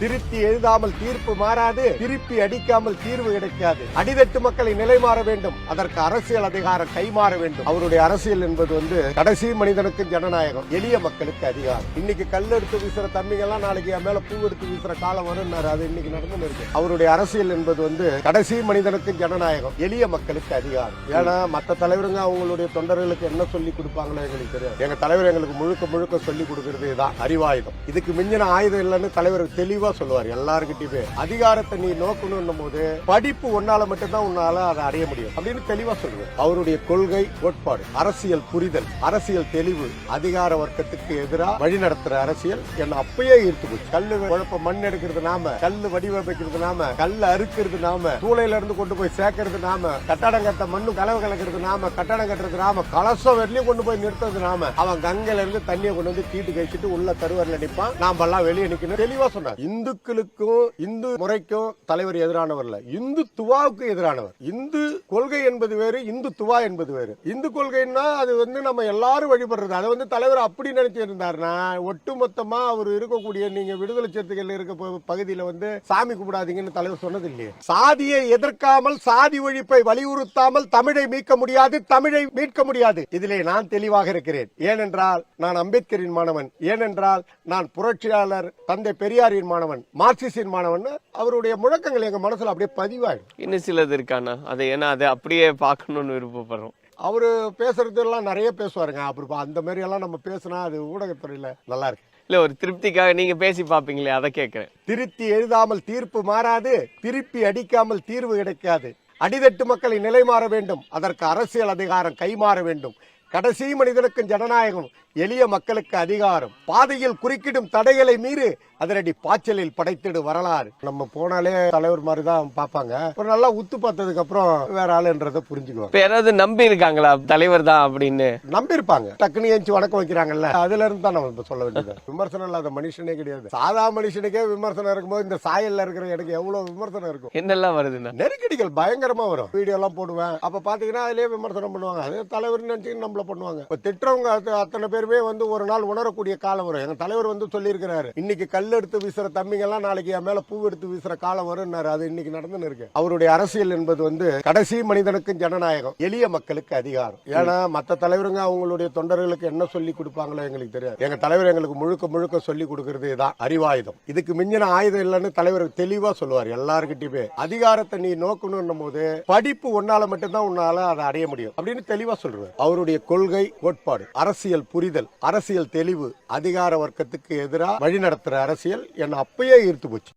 திருத்தி எழுதாமல் தீர்ப்பு மாறாது திருப்பி அடிக்காமல் தீர்வு கிடைக்காது. அடிதட்டு மக்களை நிலை மாற வேண்டும். அதற்கு அரசியல் அதிகாரம் கைமாற வேண்டும். அவருடைய அரசியல் என்பது வந்து கடைசி மனிதனுக்கு ஜனநாயகம் எளிய மக்களுக்கு அதிகாரம். இன்னைக்கு கல் எடுத்து வீசுற தம்பிங்க எல்லாம் நாளைக்கு என் மேல பூ எடுத்து வீசுற காலம் வரும் அது இன்னைக்கு நடந்து இருக்கு. அவருடைய அரசியல் என்பது வந்து கடைசி மனிதனுக்கு ஜனநாயகம் எளிய மக்களுக்கு அதிகாரம். ஏன்னா மத்த தலைவருங்க அவங்களுடைய தொண்டர்களுக்கு என்ன சொல்லி கொடுப்பாங்களோ எங்களுக்கு தெரியும் எங்க தலைவர் எங்களுக்கு முழுக்க முழுக்க சொல்லி கொடுக்கறது தான் அறிவாயுதம். இதுக்கு மிஞ்சின ஆயுதம் இல்லைன்னு தலைவர் தெளிவா சொல்லுவார் எல்லாருக்கிட்டயுமே அதிகாரத்தை நீ நோக்கணும் போது படிப்பு ஒன்னால மட்டும்தான் உன்னால அதை அடைய முடியும் அப்படின்னு தெளிவா சொல்லுவார். அவருடைய கொள்கை கோட்பாடு அரசியல் புரிதல் அரசியல் தெளிவு அதிகார வர்க்கத்துக்கு எதிராக வழி நடத்துற அரசியல் என்ன அப்பயே ஈர்த்து கல்லு குழப்ப மண் எடுக்கிறது நாம கல்லு வடிவமைக்கிறது நாம கல் அறுக்கிறது நாம சூளையில இருந்து கொண்டு போய் சேர்க்கறது நாம கட்டடம் கட்ட மண்ணு கலவை கலக்கிறது நாம கட்டடம் கட்டுறது நாம கலசம் வரலையும் கொண்டு போய் நிறுத்துறது நாம. அவன் கங்கையில இருந்து தண்ணியை கொண்டு வந்து தீட்டு கழிச்சிட்டு உள்ள கருவறையில் நிற்பான் நாம எல்லாம் வெளியே நிக்கணும். தெளிவா சொன்னார். இந்துக்களுக்கும் இந்து முறைக்கும் தலைவர் எதிரானவர் இல்ல. இந்துத்துவாவுக்கு எதிரானவர். இந்து கொள்கை என்பது வேறு துவா என்பது வேறு. இந்து கொள்கைன்னா அது வந்து நம்ம எல்லாரும் வழிபடுறது. அதை வந்து தலைவர் அப்படி நினைச்சு இருந்தாருன்னா ஒட்டுமொத்தமா அவர் இருக்கக்கூடிய நீங்க விடுதலை சிறுத்தைகள் இருக்க பகுதியில வந்து சாமி கும்பிடாதீங்கன்னு தலைவர் சொன்னது இல்லையே சாதியை எதிர்க்காமல் சாதி ஒழிப்பை வலியுறுத்தாமல் தமிழை மீட்க முடியாது தமிழை மீட்க முடியாது. இதிலே நான் தெளிவாக இருக்கிறேன். ஏனென்றால் நான் அம்பேத்கரின் மாணவன். ஏனென்றால் நான் புரட்சியாளர் தந்தை பெரியாரின் மாணவன். மார்க்சிஸ்டின் மாணவன் அவருடைய முழக்கங்கள் எங்க மனசுல அப்படியே பதிவாயிடும். இன்னும் சிலது இருக்காண்ணா. அதை ஏன்னா அதை அப்படியே பார்க்கணும்னு விருப்பப்படுறோம். அவரு பேசுறது எல்லாம் நிறைய பேசுவாருங்க. அப்படி பா- அந்த மாதிரி எல்லாம் நம்ம பேசினா அது ஊடகத்துறையில நல்லா இருக்கு. இல்ல ஒரு திருப்திக்காக நீங்க பேசி பாப்பீங்களே அதை கேட்கறேன். திருத்தி எழுதாமல் தீர்ப்பு மாறாது திருப்பி அடிக்காமல் தீர்வு கிடைக்காது. அடிதட்டு மக்களை நிலை மாற வேண்டும். அதற்கு அரசியல் அதிகாரம் கைமாற வேண்டும். கடைசி மனிதனுக்கு ஜனநாயகம் எளிய மக்களுக்கு அதிகாரம். பாதையில் குறுக்கிடும் தடைகளை மீறி அதனடி பாய்ச்சலில் படைத்திடு வரலாறு. நம்ம போனாலே தலைவர் மாதிரி தான் பார்ப்பாங்க. ஒரு நல்லா உத்து பார்த்ததுக்கு அப்புறம் வேற ஆளுன்றதை புரிஞ்சுக்குவாங்க. இப்ப யாராவது நம்பி இருக்காங்களா? தலைவர் தான் அப்படின்னு. நம்பியிருப்பாங்க. டக்குனு ஏஞ்சி வணக்கம் வைக்கிறாங்கல்ல. அதுல இருந்து தான் நம்ம இப்ப சொல்ல வேண்டியது. விமர்சனம் இல்லாத மனுஷனே கிடையாது. சாதா மனுஷனுக்கே விமர்சனம் இருக்கும்போது இந்த சாயல்ல இருக்கிற எனக்கு எவ்வளவு விமர்சனம் இருக்கும்? என்னெல்லாம் வருதுண்ணா நெருக்கடிகள் பயங்கரமா வரும். வீடியோ எல்லாம் போடுவேன். அப்ப பாத்தீங்கன்னா அதுலயே விமர்சனம் பண்ணுவாங்க. அது தலைவர் நினைச்சு நம்மள பண்ணுவாங்க. இப்ப திட்டுறவங்க அத்த- அத்தனை பேருமே வந்து ஒரு நாள் உணரக்கூடிய காலம் வரும். எங்க தலைவர் வந்து சொல்லியிருக்கிறாரு இன்னைக்கு கல் எடுத்து வீசுற தம்பிங்க எல்லாம் நாளைக்கு என் மேல பூ எடுத்து வீசுற காலம் வரும்னாரு. அது இன்னைக்கு நடந்துன்னு இருக்கு. அவருடைய அரசியல் என்பது வந்து கடைசி மனிதனுக்கும் ஜனநாயகம் எளிய மக்களுக்கு அதிகாரம். ஏன்னா மத்த தலைவருங்க அவங்களுடைய தொண்டர்களுக்கு என்ன சொல்லி கொடுப்பாங்களோ எங்களுக்கு தெரியாது. எங்க தலைவர் எங்களுக்கு முழுக்க முழுக்க சொல்லி கொடுக்கறது தான் அறிவாயுதம். இதுக்கு மிஞ்சின ஆயுதம் இல்லைன்னு தலைவர் தெளிவா சொல்லுவார் எல்லாருக்கிட்டயுமே அதிகாரத்தை நீ நோக்கணும் போது படிப்பு ஒன்னால மட்டும்தான் உன்னால அதை அடைய முடியும் அப்படின்னு தெளிவா சொல்றாரு. அவருடைய கொள்கை கோட்பாடு அரசியல் புரிதல் அரசியல் தெளிவு அதிகார வர்க்கத்துக்கு எதிராக வழிநடத்துற அரசியல் என்னை அப்பயே ஈர்த்து போச்சு.